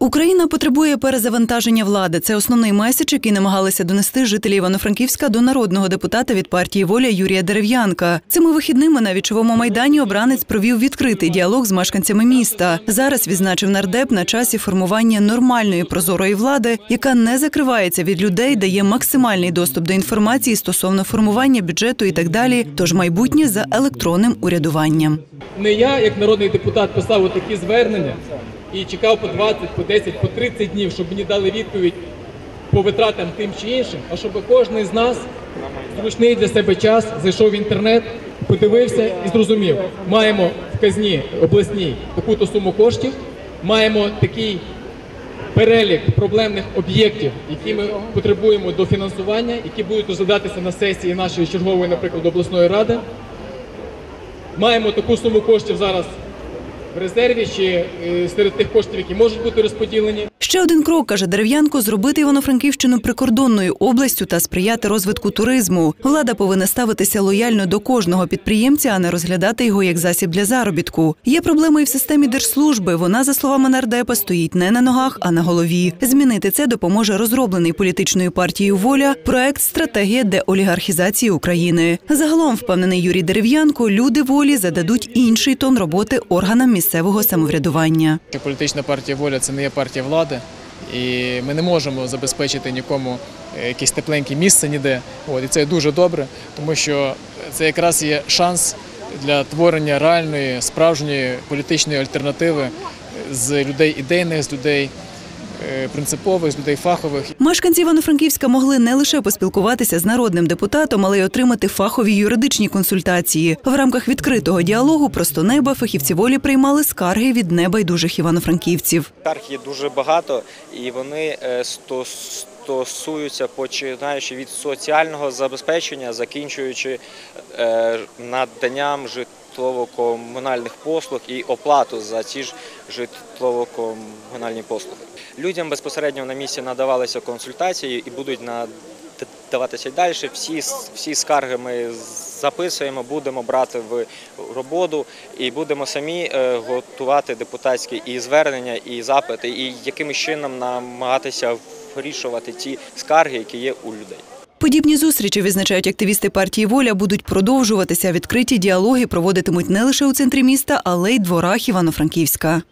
Україна потребує перезавантаження влади. Це основний меседж, який намагалися донести жителі Івано-Франківська до народного депутата від партії Воля Юрія Дерев'янка. Цими вихідними на вічовому майдані обранець провів відкритий діалог з мешканцями міста. Зараз відзначив нардеп на часі формування нормальної прозорої влади, яка не закривається від людей, дає максимальний доступ до інформації стосовно формування бюджету і так далі. Тож майбутнє за електронним урядуванням. не я, як народний депутат, писав такі звернення і чекав по 20, по 10, по 30 днів, щоб мені дали відповідь по витратам тим чи іншим, а щоб кожен з нас зручний для себе час зайшов в інтернет, подивився і зрозумів, маємо в казні обласній таку-то суму коштів, маємо такий перелік проблемних об'єктів, які ми потребуємо до фінансування, які будуть розглядатися на сесії нашої чергової, наприклад, обласної ради. Маємо таку суму коштів зараз резерві чи е, серед тих коштів, які можуть бути розподілені. Ще один крок каже Дерев'янко зробити Івано-Франківщину прикордонною областю та сприяти розвитку туризму. Влада повинна ставитися лояльно до кожного підприємця, а не розглядати його як засіб для заробітку. Є проблеми і в системі держслужби. Вона, за словами нардепа, стоїть не на ногах, а на голові. Змінити це допоможе розроблений політичною партією Воля проект Стратегія деолігархізації України. Загалом, впевнений Юрій Дерев'янко, люди волі зададуть інший тон роботи органам місцевого самоврядування. Політична партія воля це не є партія влади, і ми не можемо забезпечити нікому е, якесь тепленьке місце ніде. От, і це дуже добре, тому що це якраз є шанс для творення реальної, справжньої політичної альтернативи з людей ідейних, з людей принципових, з людей фахових. Мешканці Івано-Франківська могли не лише поспілкуватися з народним депутатом, але й отримати фахові юридичні консультації. В рамках відкритого діалогу просто неба фахівці волі приймали скарги від небайдужих івано-франківців. Скарг є дуже багато, і вони е, сто- стосуються, починаючи від соціального забезпечення, закінчуючи е, наданням житлово-комунальних послуг і оплату за ці ж житлово-комунальні послуги. Людям безпосередньо на місці надавалися консультації і будуть надаватися далі. Всі, всі скарги ми записуємо, будемо брати в роботу і будемо самі е, готувати депутатські і звернення, і запити, і якимось чином намагатися вирішувати ті скарги, які є у людей. Подібні зустрічі, відзначають активісти партії Воля, будуть продовжуватися. Відкриті діалоги проводитимуть не лише у центрі міста, але й дворах Івано-Франківська.